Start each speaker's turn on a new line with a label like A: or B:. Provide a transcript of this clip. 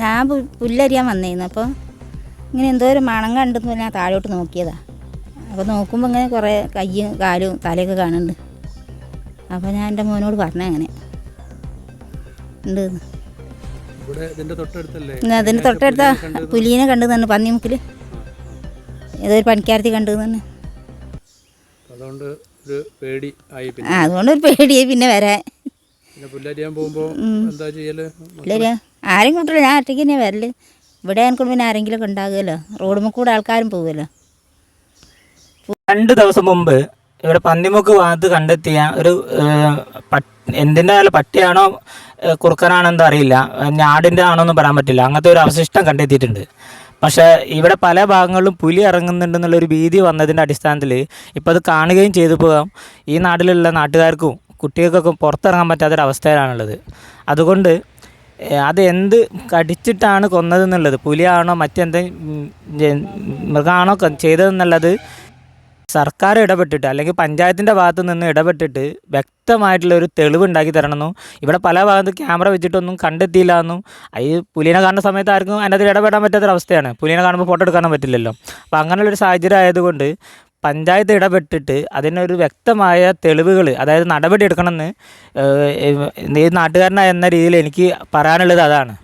A: ഞാൻ പുല്ലരിയാൻ വന്നേന്ന്. അപ്പോൾ ഇങ്ങനെ എന്തോ ഒരു മണം കണ്ടെന്ന് ഞാൻ താഴോട്ട് നോക്കിയതാണ് അപ്പോൾ നോക്കുമ്പോൾ ഇങ്ങനെ കുറേ കയ്യും കാലും തലയൊക്കെ കാണുന്നുണ്ട്. അപ്പോൾ ഞാൻ എന്റെ മോനോട് പറഞ്ഞു അങ്ങനെ. ഉണ്ട്. അതിന് തൊട്ടടുത്ത പുലീനെ കണ്ടു തന്നെ പന്നിമുക്കിൽ ഏതോ ഒരു പണിക്കാരത്തി കണ്ടു തന്നെ.
B: അതുകൊണ്ട് ഒരു പേടി ആയി
A: ആ
B: പിന്നെ
A: അതുകൊണ്ട് ഒരു പേടിയായി പിന്നെ വരാൻ.
B: പിന്നെ പുല്ലരിയാൻ എന്താ ചെയ്യൽ?
A: ഇല്ല ആരും കൂട്ടില്ല ഞാൻ ഒറ്റയ്ക്ക് തന്നെയാണ് വരൽ. ഇവിടെ എനിക്കൊണ്ട് പിന്നെ ആരെങ്കിലും ഒക്കെ ഉണ്ടാകുമല്ലോ റോഡുമ്മ കൂടെ ആൾക്കാരും പോകുമല്ലോ.
C: രണ്ട് ദിവസം മുമ്പ് ഇവിടെ പന്നിമുക്ക് ഭാഗത്ത് കണ്ടെത്തിയ ഒരു എന്തിന്റെ അല്ല പട്ടിയാണോ കുറുക്കനാണോ എന്തോ അറിയില്ല. ഞാടിന്റെ ആണോ എന്ന് പറയാൻ പറ്റില്ല. അങ്ങനത്തെ ഒരു അവശിഷ്ടം കണ്ടെത്തിയിട്ടുണ്ട്. പക്ഷേ ഇവിടെ പല ഭാഗങ്ങളിലും പുലി ഇറങ്ങുന്നുണ്ടെന്നുള്ളൊരു ഭീതി വന്നതിന്റെ അടിസ്ഥാനത്തിൽ ഇപ്പോൾ അത് കാണുകയും ചെയ്തു പോകാം. ഈ നാട്ടിലുള്ള നാട്ടുകാർക്കും കുട്ടികൾക്കൊക്കെ പുറത്തിറങ്ങാൻ പറ്റാത്തൊരവസ്ഥയിലാണുള്ളത്. അതുകൊണ്ട് അത് എന്ത് കടിച്ചിട്ടാണ് കൊന്നതെന്നുള്ളത് പുലിയാണോ മറ്റെന്തെങ്കിലും മൃഗമാണോ ചെയ്തതെന്നുള്ളത് സർക്കാർ ഇടപെട്ടിട്ട് അല്ലെങ്കിൽ പഞ്ചായത്തിന്റെ ഭാഗത്തു നിന്ന് ഇടപെട്ടിട്ട് വ്യക്തമായിട്ടുള്ള ഒരു തെളിവ് ഉണ്ടാക്കി തരണമെന്നും ഇവിടെ പല ഭാഗത്ത് ക്യാമറ വെച്ചിട്ടൊന്നും കണ്ടെത്തിയില്ല എന്നും ഈ പുലിനെ കാണുന്ന സമയത്ത് ആർക്കും അതിനകത്ത് ഇടപെടാൻ പറ്റാത്തൊരവസ്ഥയാണ്. പുലിനെ കാണുമ്പോൾ ഫോട്ടോ എടുക്കാനും പറ്റില്ലല്ലോ. അപ്പോൾ അങ്ങനെയുള്ളൊരു സാഹചര്യം ആയതുകൊണ്ട് പഞ്ചായത്ത് ഇടപെട്ടിട്ട് അതിനൊരു വ്യക്തമായ തെളിവുകൾ അതായത് നടപടി എടുക്കണമെന്ന് ഈ നാട്ടുകാരനായ എന്ന രീതിയിൽ എനിക്ക് പറയാനുള്ളത് അതാണ്.